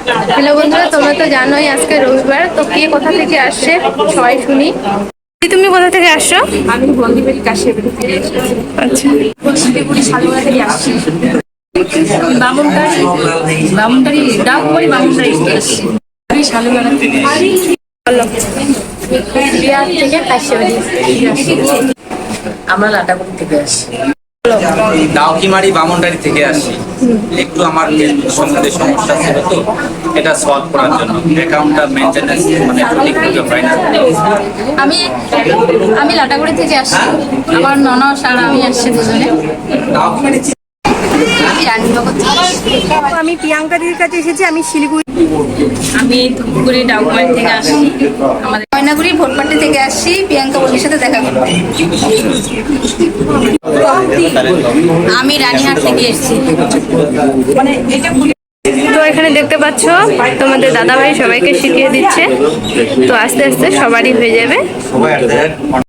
Hello বন্ধুরা তোমরা তো জানোই আজকে রবিবার তো কে কোথা থেকে আসছে সবাই শুনি। তুমি কোথা থেকে আসছো? আমি থেকে আচ্ছা। থেকে আসছি। বামুনটারি বামুনটারি বামুনটারি থেকে থেকে কাশিয়াবাড়ি। আমরা লাটাগুড়ি থেকে আসছি। ডাউকিমারি বামনডারি থেকে আসি। একটু আমার সম্বন্ধে সমস্যা ছিল তো এটা সলভ করার জন্য। অ্যাকাউন্টটা মেনটেন্যান্স মানে হয় না আমি আমি লাটাগুড়ি থেকে আসছি। আমার ননস আর আমি আসছি দুজনে। আমি আমি প্রিয়াঙ্কা দিদির কাছে এসেছি আমি শিলিগুড়ি আমি ধূপগুড়ি ডাকুবাড়ি থেকে আসি আমাদের ময়নাগুড়ি ভোটপাটি থেকে আসছি প্রিয়াঙ্কা বলির সাথে দেখা করতে। আমি রানীহাট থেকে এসেছি। তো এখানে দেখতে পাচ্ছ, তোমাদের দাদাভাই সবাইকে শিখিয়ে দিচ্ছে। তো আস্তে আস্তে সবারই হয়ে যাবে।